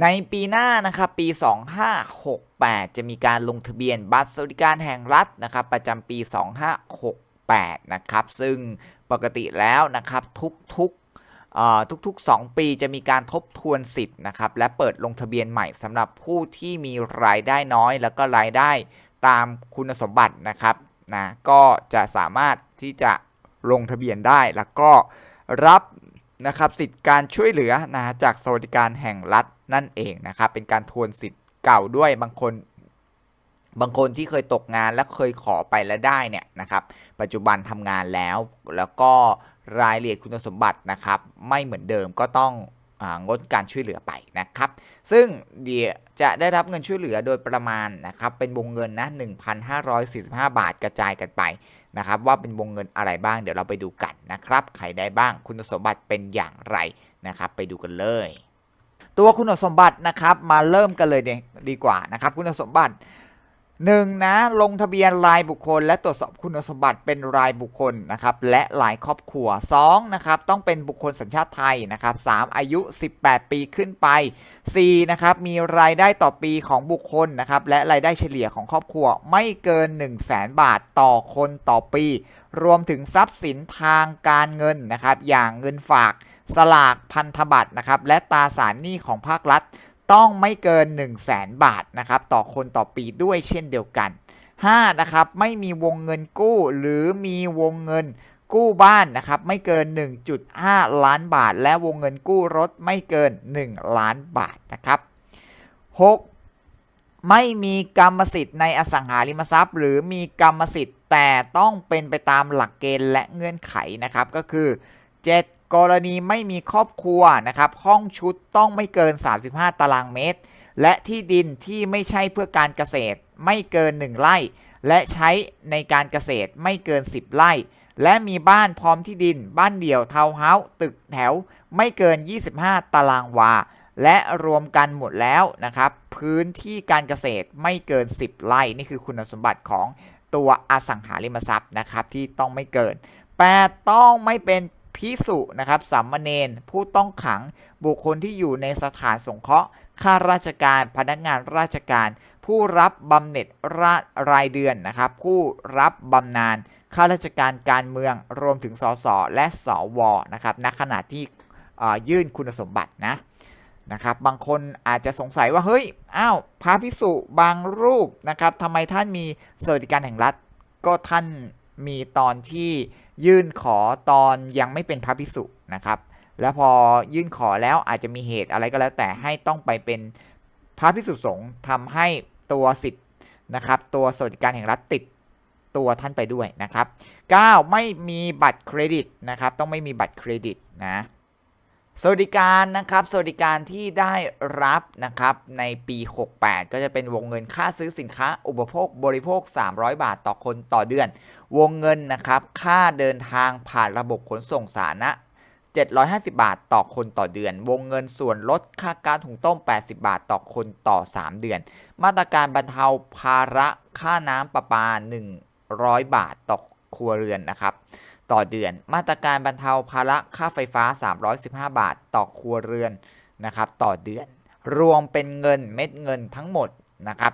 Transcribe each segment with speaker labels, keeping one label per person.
Speaker 1: ในปีหน้านะครับปี 2568 จะมีการลงทะเบียนบัตรสวัสดิการแห่งรัฐนะครับประจำปี 2568 นะครับซึ่งปกติแล้วนะครับทุกๆทุกๆ 2 ปีจะมีการทบทวนสิทธิ์นะครับและเปิดลงทะเบียนใหม่สำหรับผู้ที่มีรายได้น้อย แล้วก็รายได้ตามคุณสมบัตินะครับนะก็จะสามารถที่จะลงทะเบียนได้แล้วก็รับนะครับสิทธิ์การช่วยเหลือนะจากสวัสดิการแห่งรัฐ นั่นเองนะครับ เป็นการทวนสิทธิ์เก่าด้วยบางคน บางคนที่เคยตกงานและเคยขอไปแล้วได้เนี่ยนะครับ ปัจจุบันทำงานแล้วแล้วก็รายละเอียดคุณสมบัตินะครับ ไม่เหมือนเดิมก็ต้ององดการช่วยเหลือไปนะครับ ซึ่งเดี๋ยวจะได้รับเงินช่วยเหลือโดยประมาณนะครับ เป็นวงเงินนะ 1,545 บาทกระจายกันไปนะครับ ว่าเป็นวงเงินอะไรบ้างเดี๋ยวเราไปดูกันนะครับ ใครได้บ้างคุณสมบัติเป็นอย่างไรนะครับ ไปดูกันเลย ตัวคุณสมบัตินะครับมาเริ่มกันเลยดีกว่านะครับคุณสมบัติหนึ่งนะลงทะเบียนรายบุคคล และตรวจสอบคุณสมบัติเป็นรายบุคคลนะครับและรายครอบครัว2นะครับต้องเป็นบุคคลสัญชาติไทยนะครับ3อายุ 18 ปีขึ้นไป4นะครับมีรายได้ต่อปีของบุคคลนะครับและรายได้เฉลี่ยของครอบครัวไม่เกิน 1 0 0 0 0แบาทต่อคนต่อปี รวมถึงทรัพย์สินทางการเงินนะครับอย่างเงินฝาก สลากพันธบัตรนะครับและตราสารหนี้ของภาครัฐ ต้องไม่เกิน 1 0 0 0 0แบาทนะครับต่อคนต่อปีด้วยเช่นเดียวกัน 5. นะครับไม่มีวงเงินกู้หรือมีวงเงินกู้บ้านนะครับไม่เกิน 1.5 ล้านบาท และวงเงินกู้รถไม่เกิน 1 ล้านบาทนะครับ 6. ไม่มีกรรมสิทธิ์ในอสังหาริมทรัพย์ หรือมีกรรมสิทธิ์แต่ต้องเป็นไปตามหลักเกณฑ์และเงื่อนไขนะครับก็คือ 7. กรณีไม่มีครอบครัวนะครับ ห้องชุดต้องไม่เกิน 35 ตารางเมตร และที่ดินที่ไม่ใช่เพื่อการเกษตร ไม่เกิน 1 ไร่ และใช้ในการเกษตรไม่เกิน 10 ไร่ และมีบ้านพร้อมที่ดิน บ้านเดี่ยวทาวน์เฮาส์ตึกแถว ไม่เกิน 25 ตารางวา และรวมกันหมดแล้วนะครับ พื้นที่การเกษตรไม่เกิน 10 ไร่ นี่คือคุณสมบัติของตัวอสังหาริมทรัพย์นะครับที่ต้องไม่เกิน 8 ต้องไม่เป็น พิสุนะครับสามเณรผู้ต้องขังบุคคลที่อยู่ในสถานสงเคราะห์ข้าราชการพนักงานราชการ ผู้รับบำเหน็จรารายเดือนนะครับ ผู้รับบำนาญข้าราชการการเมืองรวมถึงสสและสวนะครับณขณะที่ยื่นคุณสมบัตินะนะครับ บางคนอาจจะสงสัยว่าเฮ้ยอ้าวพระพิสุบางรูปนะครับทำไมท่านมีสวัสดิการแห่งรัฐก็ท่านมีตอนที่ ยื่นขอตอนยังไม่เป็นพระภิกษุนะครับ แล้วพอยื่นขอแล้วอาจจะมีเหตุอะไรก็แล้ว แต่ให้ต้องไปเป็นพระภิกษุสงฆ์ทำให้ตัวสิทธิ์นะครับ ตัวสวัสดิการแห่งรัฐติดตัวท่านไปด้วยนะครับ 9. ไม่มีบัตรเครดิตนะครับ ต้องไม่มีบัตรเครดิตนะ สวัสดิการนะครับสวัสดิการที่ได้รับนะครับในปี 68 ก็จะเป็นวงเงินค่าซื้อสินค้าอุปโภคบริโภค 300 บาทต่อคนต่อเดือน วงเงินนะครับค่าเดินทางผ่านระบบขนส่งสาธารณะ750 บาทต่อคนต่อเดือน วงเงินส่วนลดค่าการถุงต้ม 80 บาทต่อคนต่อ 3 เดือน มาตรการบรรเทาภาระค่าน้ำประปา 100 บาทต่อครัวเรือนนะครับ ต่อเดือน มาตรการบรรเทาภาระค่าไฟฟ้า 315 บาท ต่อครัวเรือนนะครับต่อเดือน รวมเป็นเงินเม็ดเงินทั้งหมดนะครับ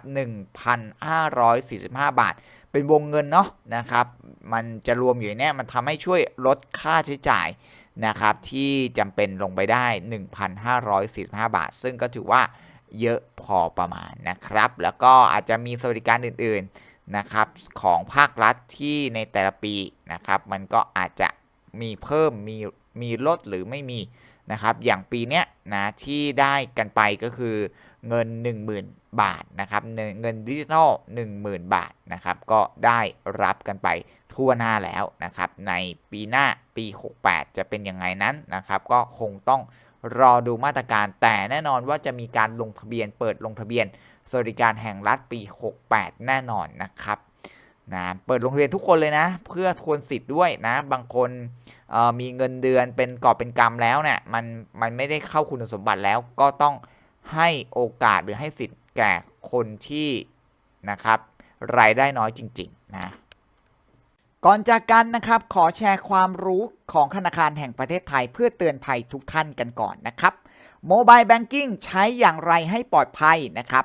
Speaker 1: 1,545 บาท เป็นวงเงินเนาะนะครับ มันจะรวมอยู่เนี่ยมันทำให้ช่วยลดค่าใช้จ่ายนะครับที่จำเป็นลงไปได้ 1,545 บาท ซึ่งก็ถือว่าเยอะพอประมาณนะครับ แล้วก็อาจจะมีสวัสดิการอื่น นะครับของภาครัฐที่ในแต่ละปีนะครับมันก็อาจจะมีเพิ่มมีมีลดหรือไม่มีนะครับอย่างปีเนี้ยนะที่ได้กันไปก็คือเงิน 10,000 บาทนะครับเงินดิจิทัล10,000 บาทนะครับก็ได้รับกันไปทั่วหน้าแล้วนะครับในปีหน้าปี 68 จะเป็นยังไงนั้นนะครับก็คงต้องรอดูมาตรการแต่แน่นอนว่าจะมีการลงทะเบียนเปิดลงทะเบียน สวัสดิการแห่งรัฐปี 68 แน่นอนนะครับนะเปิดโรงเรียนทุกคนเลยนะ เพื่อทวนสิทธิ์ด้วยนะ บางคนมีเงินเดือนเป็นกอบเป็นกรรมแล้วเนี่ยมันมันไม่ได้เข้าคุณสมบัติแล้วก็ต้องให้โอกาสหรือให้สิทธิ์แก่คนที่นะครับรายได้น้อยจริงๆนะก่อนจากกันนะครับ ขอแชร์ความรู้ของธนาคารแห่งประเทศไทยเพื่อเตือนภัยทุกท่านกันก่อนนะครับ Mobile Banking ใช้อย่างไรให้ปลอดภัยนะครับ